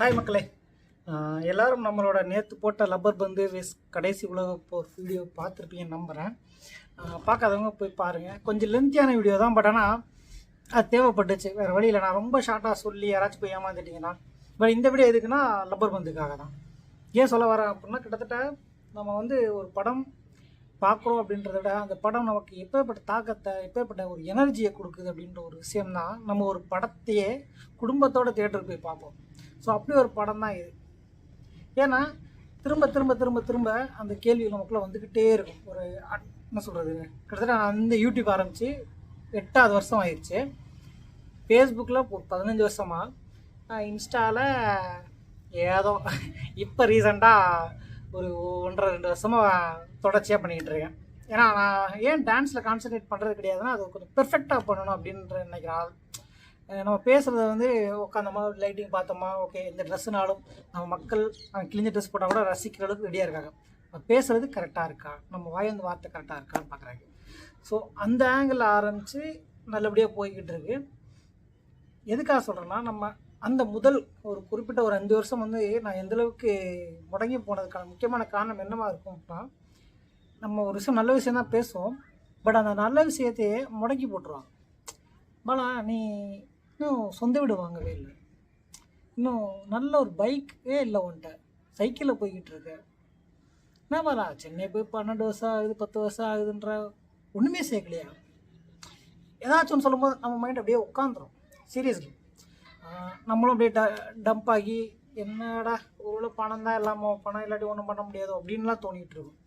Hi மக்களே. எல்லோரும் நம்மளோட நேற்று போட்ட லப்பர் பந்து வேஸ் கடைசி உலக போர் வீடியோ பார்த்துருப்பீங்கன்னு நம்புகிறேன் பார்க்காதவங்க போய் பாருங்கள் கொஞ்சம் லென்த்தியான வீடியோ தான் பட் ஆனால் அது தேவைப்பட்டுச்சு. வேறு வழியில் நான் ரொம்ப ஷார்ட்டாக சொல்லி யாராச்சும் போய் ஏமாந்துட்டீங்கன்னா பட் இந்த வீடியோ எதுக்குன்னா லப்பர் பந்துக்காக தான். ஏன் சொல்ல வரேன் அப்படின்னா கிட்டத்தட்ட நம்ம வந்து ஒரு படம் பார்க்குறோம் அப்படின்றத விட அந்த படம் நமக்கு எப்பேற்பட்ட தாக்கத்தை எப்பேற்பட்ட ஒரு எனர்ஜியை கொடுக்குது அப்படின்ற ஒரு விஷயம்தான் நம்ம ஒரு படத்தையே குடும்பத்தோட தேட்டருக்கு போய் பார்ப்போம். ஸோ அப்படி ஒரு படம் தான் இது. ஏன்னா திரும்ப திரும்ப திரும்ப திரும்ப அந்த கேள்வி நமக்குள்ளே வந்துக்கிட்டே இருக்கும். ஒரு என்ன சொல்கிறது கிட்டத்தட்ட நான் வந்து யூடியூப் ஆரம்பித்து எட்டாவது வருஷம் ஆயிடுச்சு ஃபேஸ்புக்கில் பதினஞ்சு வருஷமாக இன்ஸ்டாவில் ஏதோ இப்போ ரீசெண்டாக ஒரு ஒன்றரை ரெண்டு வருஷமாக தொடர்ச்சியாக பண்ணிக்கிட்டு இருக்கேன். ஏன்னா நான் ஏன் டான்ஸில் கான்சன்ட்ரேட் பண்ணுறது கிடையாதுன்னா அது கொஞ்சம் பெர்ஃபெக்டாக பண்ணணும் அப்படின்ற நினைக்கிறேன் நம்ம பேசுகிறத வந்து உட்காந்தோமா லைட்டிங் பார்த்தோமா ஓகே இந்த ட்ரெஸ்ஸுனாலும் நம்ம மக்கள் கிழிஞ்ச ட்ரெஸ் போட்டால் கூட ரசிக்கிற அளவுக்கு ரெடியாக இருக்காங்க. நம்ம பேசுகிறது கரெக்டாக இருக்கா? நம்ம வாய் வந்து வார்த்தை கரெக்டாக இருக்கான்னு பார்க்குறாங்க. ஸோ அந்த ஆங்கிள் ஆரம்பித்து நல்லபடியாக போய்கிட்டு இருக்கு. எதுக்காக சொல்கிறேன்னா நம்ம அந்த முதல் ஒரு குறிப்பிட்ட ஒரு அஞ்சு வருஷம் வந்து நான் எந்த அளவுக்கு முடங்கி போனதுக்கான முக்கியமான காரணம் என்னவா இருக்கும் அப்படின்னா நம்ம ஒரு விஷயம் நல்ல விஷயம் தான் பேசுவோம். பட் அந்த நல்ல விஷயத்தையே முடக்கி போட்டுருவாங்க. பலா நீ இன்னும் சொந்த வீடு வாங்கவே இல்லை இன்னும் நல்ல ஒரு பைக்கே இல்லை உன்ட்ட. சைக்கிளில் போய்கிட்டு இருக்க. என்ன பாலா சென்னை போய் பன்னெண்டு வருஷம் ஆகுது பத்து வருஷம் ஆகுதுன்ற ஒன்றுமே சேர்க்கலையா? ஏதாச்சும் ஒன்று சொல்லும்போது நம்ம மைண்ட் அப்படியே உட்காந்துரும் சீரியஸ்லி நம்மளும் அப்படியே ட டம்ப் ஆகி என்னடா ஒரு பணம் தான் இல்லாமல் பணம் இல்லாட்டி ஒன்றும் பண்ண முடியாது அப்படின்லாம் தோணிகிட்டு இருக்கும்.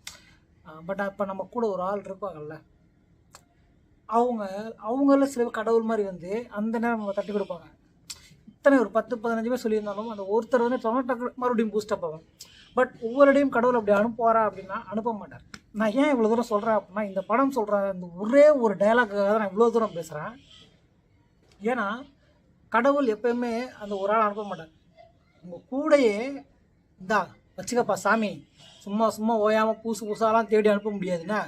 பட் அப்போ நம்ம கூட ஒரு ஆள் இருப்பாங்கல்ல அவங்க அவங்கள சில பேர் கடவுள் மாதிரி வந்து அந்த நேரம் நம்ம தட்டி கொடுப்பாங்க. இத்தனை ஒரு பத்து பதினஞ்சு பேர் சொல்லியிருந்தாலும் அந்த ஒருத்தர் வந்து டொமேட்டோ மறுபடியும் பூஸ்டப் ஆகும் பட் ஒவ்வொருடையும் கடவுள் அப்படி அனுப்புவாரா அப்படின்னா அனுப்ப மாட்டார். நான் ஏன் இவ்வளோ தூரம் சொல்கிறேன் அப்படின்னா இந்த படம் சொல்கிற அந்த ஒரே ஒரு டைலாக்காக தான் நான் இவ்வளோ தூரம் பேசுகிறேன் ஏன்னா கடவுள் எப்பயுமே அந்த ஒரு ஆள் அனுப்ப மாட்டார். உங்கள் கூடையே இந்தா வச்சுக்கப்பா சாமி. சும்மா சும்மா ஓயாமல் பூசு பூசாலாம் தேடி அனுப்ப முடியாதுண்ணே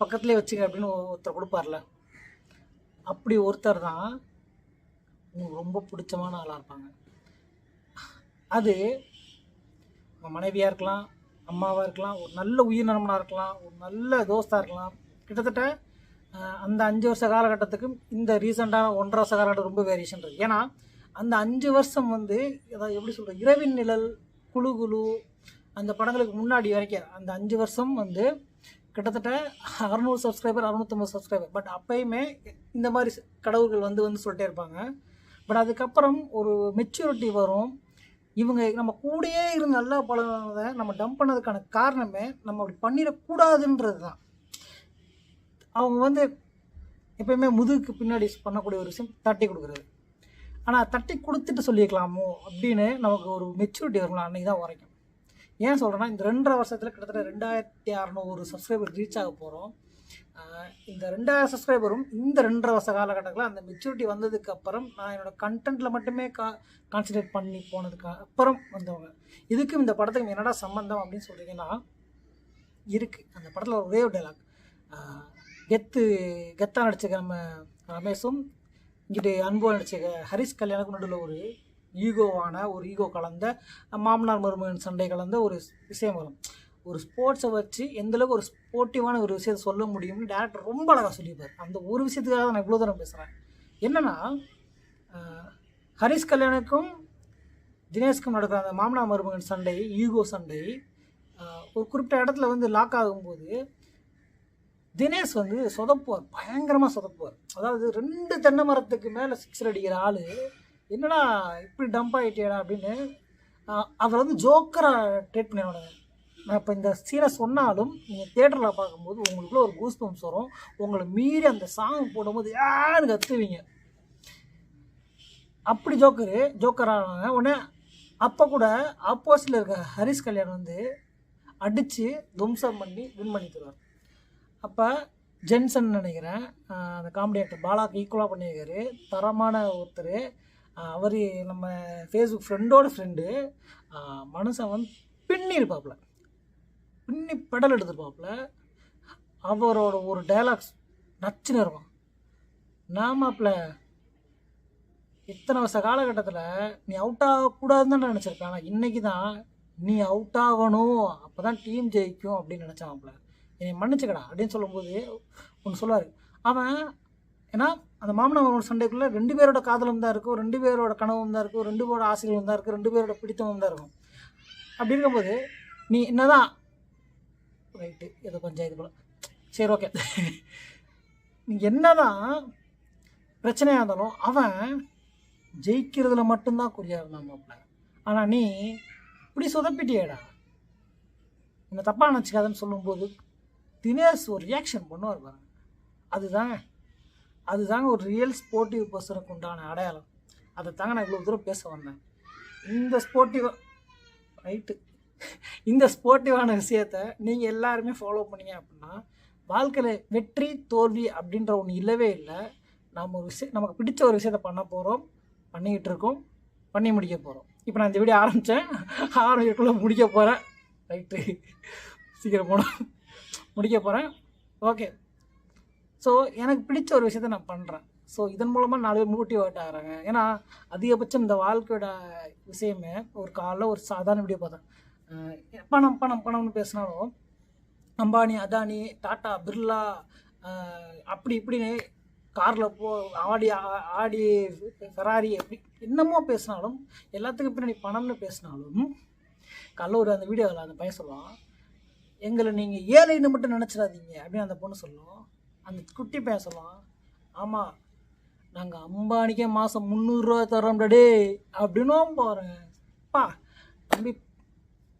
பக்கத்துலேயே வச்சுக்க அப்படின்னு ஒருத்தர் கொடுப்பார்ல. அப்படி ஒருத்தர் தான் உங்களுக்கு ரொம்ப பிடிச்சமான ஆளாக இருப்பாங்க. அது உங்கள் மனைவியாக இருக்கலாம் அம்மாவாக இருக்கலாம் ஒரு நல்ல உயிர் நண்பனாக இருக்கலாம் ஒரு நல்ல தோஸ்தாக இருக்கலாம். கிட்டத்தட்ட அந்த அஞ்சு வருஷ காலகட்டத்துக்கும் இந்த ரீசெண்டான ஒன்றரை வருஷ காலகட்டம் ரொம்ப வேரியேஷன் இருக்குது ஏன்னா அந்த அஞ்சு வருஷம் வந்து ஏதாவது எப்படி சொல்கிறது இரவின் நிழல் குழு குழு அந்த படங்களுக்கு முன்னாடி வரைக்கும் அந்த அஞ்சு வருஷம் வந்து கிட்டத்தட்ட அறநூறு சப்ஸ்கிரைபர் அறுநூத்தம்பது சப்ஸ்கிரைபர் பட் அப்பயுமே இந்த மாதிரி கடவுள்கள் வந்து வந்து சொல்லிட்டே இருப்பாங்க. பட் அதுக்கப்புறம் ஒரு மெச்சூரிட்டி வரும். இவங்க நம்ம கூடயே இருந்து நல்லா பழகிறத நம்ம டம்ப் பண்ணதுக்கான காரணமே நம்ம அப்படி பண்ணிடக்கூடாதுன்றது தான் அவங்க வந்து எப்பயுமே முதுகுக்கு பின்னாடி பண்ணக்கூடிய ஒரு விஷயம் தட்டி கொடுக்குறது. ஆனால் தட்டி கொடுத்துட்டு சொல்லியிருக்கலாமோ அப்படின்னு நமக்கு ஒரு மெச்சூரிட்டி வரலாம் அன்றைக்கி தான் வரைக்கும். ஏன் சொல்கிறேன்னா இந்த ரெண்டரை வருஷத்தில் கிட்டத்தட்ட ரெண்டாயிரத்தி அறநூறு சப்ஸ்கிரைபர் ரீச் ஆக போகிறோம் இந்த ரெண்டாயிரம் சப்ஸ்கிரைபரும் இந்த ரெண்டரை வருஷ காலகட்டத்தில் அந்த மெச்சூரிட்டி வந்ததுக்கு அப்புறம் நான் என்னோட கண்டென்ட்டில் மட்டுமே கா கான்சன்ட்ரேட் பண்ணி போனதுக்கு அப்புறம் வந்தவங்க. இதுக்கும் இந்த படத்துக்கும் என்னடா சம்மந்தம் அப்படின்னு சொல்கிறீங்கன்னா இருக்குது அந்த படத்தில் ஒரே ஒரு டைலாக் கெத்து கெத்தாக நடிச்சிருக்க நம்ம ரமேஷும் இங்கிட்டு அன்பு நடிச்சிருக்க ஹரிஷ் கல்யாணுக்கும் நடுவில் ஒரு ஈகோவான ஒரு ஈகோ கலந்த மாமனார் மருமகன் சண்டை கலந்த ஒரு விஷயம் வரும். ஒரு ஸ்போர்ட்ஸை வச்சு எந்தளவுக்கு ஒரு ஸ்போர்ட்டிவான ஒரு விஷயத்தை சொல்ல முடியும்னு டேரக்டர் ரொம்ப அழகாக சொல்லியிருப்பார். அந்த ஒரு விஷயத்துக்காக தான் நான் இவ்வளோ தூரம் பேசுகிறேன் என்னென்னா ஹரிஷ் கல்யாணுக்கும் தினேஷ்க்கும் நடக்கிற அந்த மாமனார் மருமகன் சண்டை ஈகோ சண்டை ஒரு குறிப்பிட்ட இடத்துல வந்து லாக் ஆகும்போது தினேஷ் வந்து சொதப்புவார். பயங்கரமாக சொதப்புவார். அதாவது ரெண்டு தென்னை மரத்துக்கு மேலே சிக்ஸர் அடிக்கிற ஆள் என்னடா இப்படி டம்ப் ஆகிட்டியடா அப்படின்னு அவர் வந்து ஜோக்கராக ட்ரீட் பண்ணிடுவாங்க நான் இப்போ இந்த சீனை சொன்னாலும் நீங்கள் தேட்டரில் பார்க்கும்போது உங்களுக்குள்ள ஒரு கூஸ் பம்ப்ஸ் வரும். உங்களை மீறி அந்த சாங் போடும்போது யாரு கத்துவீங்க. அப்படி ஜோக்கரு ஜோக்கர் ஆனாங்க உடனே அப்போ கூட ஆப்போசிட்டில் இருக்க ஹரிஷ் கல்யாண் வந்து அடித்து தும்சம் பண்ணி வின் பண்ணி தருவார். அப்போ ஜென்சன் நினைக்கிறேன் அந்த காமெடி ஆக்டர் பாலாக்கு ஈக்குவலாக பண்ணியிருக்காரு. தரமான ஒருத்தர். அவர் நம்ம ஃபேஸ்புக் ஃப்ரெண்டோட ஃப்ரெண்டு மனுஷன் வந்து பின்னி இருப்பாப்புல. பின்னி பெடல் எடுத்துருப்பாப்புல. அவரோட ஒரு டைலாக்ஸ் நச்சுன்னு இருக்கும். நாமாப்பில் இத்தனை வருஷ காலகட்டத்தில் நீ அவுட் ஆகக்கூடாதுன்னு தான் நினச்சிருப்பேன் ஆனால் இன்றைக்கி தான் நீ அவுட் ஆகணும். அப்போ தான் டீம் ஜெயிக்கும் அப்படின்னு நினச்சான்ல என்னை மன்னிச்சுக்கடா அப்படின்னு சொல்லும்போது ஒன்று சொல்லுவார். அவன் ஏன்னா அந்த மாமனாரோட சண்டைக்குள்ளே ரெண்டு பேரோட காதலும் தான் இருக்கும் ரெண்டு பேரோட கனவும் தான் இருக்கும் ரெண்டு பேரோட ஆசைகளும் தான் இருக்கும் ரெண்டு பேரோட பிடித்தமும் தான் இருக்கும். அப்படி இருக்கும்போது நீ என்னதான் ரைட்டு ஏதோ கொஞ்சம் இது போல. சரி ஓகே நீ என்னதான் பிரச்சனையாக இருந்தாலும் அவன் ஜெயிக்கிறதுல மட்டும்தான் குறியாக இருந்தான் மாப்பிள்ள. ஆனால் நீ இப்படி சொதப்பிட்டியடா. என்ன தப்பாக நினச்சிக்காதன்னு சொல்லும்போது தினேஷ் ஒரு ரியாக்ஷன் பண்ணுவார் பாருங்க. அதுதாங்க அதுதாங்க ஒரு ரியல் ஸ்போர்ட்டிவ் பர்சனுக்கு உண்டான அடையாளம். அதை தாங்க நான் இவ்வளோ தூரம் பேச வந்தேன். இந்த ஸ்போர்ட்டிவ் ரைட்டு இந்த ஸ்போர்ட்டிவான விஷயத்த நீங்கள் எல்லாருமே ஃபாலோ பண்ணீங்க அப்படின்னா வாழ்க்கையில் வெற்றி தோல்வி அப்படின்ற ஒன்று இல்லவே இல்லை. நம்ம ஒரு விஷயம் நமக்கு பிடிச்ச ஒரு விஷயத்த பண்ண போகிறோம் பண்ணிக்கிட்டு இருக்கோம் பண்ணி முடிக்க போகிறோம் இப்போ நான் இந்த வீடியோ ஆரம்பித்தேன் ஆரம்பிக்கக்குள்ளே முடிக்க போகிறேன் ரைட்டு சீக்கிரம் போனோம் முடிக்க போகிறேன் ஓகே ஸோ எனக்கு பிடிச்ச ஒரு விஷயத்த நான் பண்ணுறேன் ஸோ இதன் மூலமாக நாலு பேர் மோட்டிவேட் ஆகிறாங்க ஏன்னா அதிகபட்சம் இந்த வாழ்க்கையோட விஷயமே ஒரு காலைல ஒரு சாதாரண வீடியோ பார்த்தேன். பணம் பணம் பணம்னு பேசினாலும் அம்பானி அதானி டாட்டா பிர்லா அப்படி இப்படின்னு காரில் போ ஆடி ஆடி ஃபெராரி அப்படி என்னமோ பேசினாலும் எல்லாத்துக்கும் பின்னாடி பணம்னு பேசினாலும் காலைல ஒரு அந்த வீடியோவில் அந்த பையன் சொல்லுவான் எங்களை நீங்கள் ஏழைன்னு மட்டும் நினச்சிடாதீங்க அப்படின்னு அந்த பொண்ணு சொல்லும். அந்த குட்டி பேசலாம். ஆமாம் நாங்கள் அம்பானிக்கே மாதம் முந்நூறுரூவா தரோம்டே அப்படின்னும் பாருங்க பா தம்பி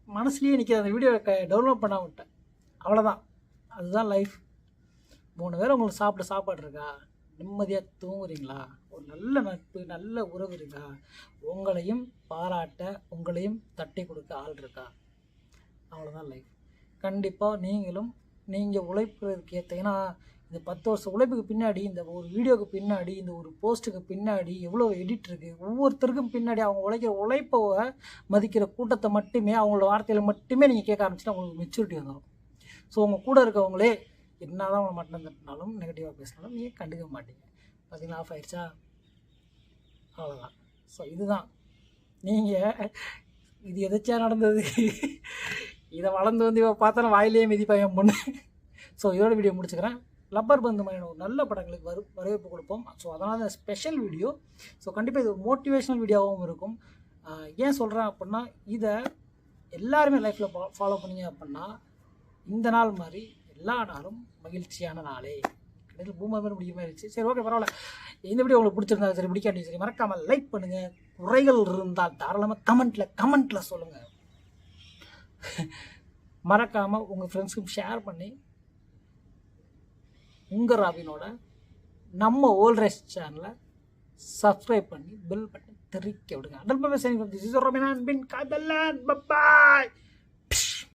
மனசுலேயே நிற்கிற அந்த வீடியோ டவுன்லோட் பண்ண விட்டேன் அவ்வளோதான் அதுதான் லைஃப் மூணு பேர் உங்களுக்கு சாப்பிட சாப்பாடு இருக்கா? நிம்மதியாக தூங்குறீங்களா? ஒரு நல்ல நட்பு நல்ல உறவு இருக்கா? உங்களையும் பாராட்ட உங்களையும் தட்டி கொடுக்க ஆள் இருக்கா? அவ்வளோதான் லைஃப் கண்டிப்பாக நீங்களும் நீங்கள் உழைப்புறதுக்கு ஏற்ற ஏன்னா இந்த பத்து வருஷம் உழைப்புக்கு பின்னாடி இந்த ஒரு வீடியோக்கு பின்னாடி இந்த ஒரு போஸ்ட்டுக்கு பின்னாடி எவ்வளோ எடிட் இருக்குது ஒவ்வொருத்தருக்கும் பின்னாடி அவங்க உழைக்கிற உழைப்பை மதிக்கிற கூட்டத்தை மட்டுமே அவங்களோட வார்த்தையில் மட்டுமே நீங்கள் கேட்க ஆரம்பிச்சுன்னா உங்களுக்கு மெச்சூரிட்டி வந்துடும் ஸோ உங்கள் கூட இருக்கவங்களே என்ன தான் உங்களை மட்டும் தட்டினாலும் நெகட்டிவாக பேசினாலும் நீங்கள் கண்டுக்க மாட்டீங்க. பார்த்தீங்களா ஆஃப் ஆயிடுச்சா? அவ்வளோதான் ஸோ இதுதான். நீங்கள் இது எதாச்சியாக நடந்தது? இதை வளர்ந்து வந்து இவ பார்த்தாலும் வாயிலேயே மிதிப்பா பொண்ணு. ஸோ இதோட வீடியோ முடிச்சுக்கிறேன். லப்பர் பந்து மாதிரியான ஒரு நல்ல படங்களுக்கு வரு வரவேற்பு கொடுப்போம். ஸோ அதனால் தான் ஸ்பெஷல் வீடியோ ஸோ கண்டிப்பாக இது ஒரு மோட்டிவேஷனல் வீடியோவாகவும் இருக்கும். ஏன் சொல்கிறேன் அப்படின்னா இதை எல்லாருமே லைஃப்பில் ஃபாலோ பண்ணீங்க அப்படின்னா இந்த நாள் மாதிரி எல்லா நாளும் மகிழ்ச்சியான நாளே. கடையில் பூமர் மாதிரி முடியுமா இருந்துச்சு. சரி ஓகே பரவாயில்ல. இந்த வீடியோ உங்களுக்கு பிடிச்சிருந்தா சரி பிடிக்காட்டி சரி மறக்காமல் லைக் பண்ணுங்கள் குறைகள் இருந்தால் தாராளமாக கமெண்ட்டில் கமெண்ட்டில் சொல்லுங்கள் மறக்காமல் உங்கள் ஃப்ரெண்ட்ஸுக்கும் ஷேர் பண்ணி உங்கள் ராபினோட நம்ம ஓல்ட் சேனலை சப்ஸ்கிரைப் பண்ணி பெல் பட்டன் தெரிக்க விடுங்க. Atal bye signing from this is Robin பின் காதல்லான் பப்பாய்!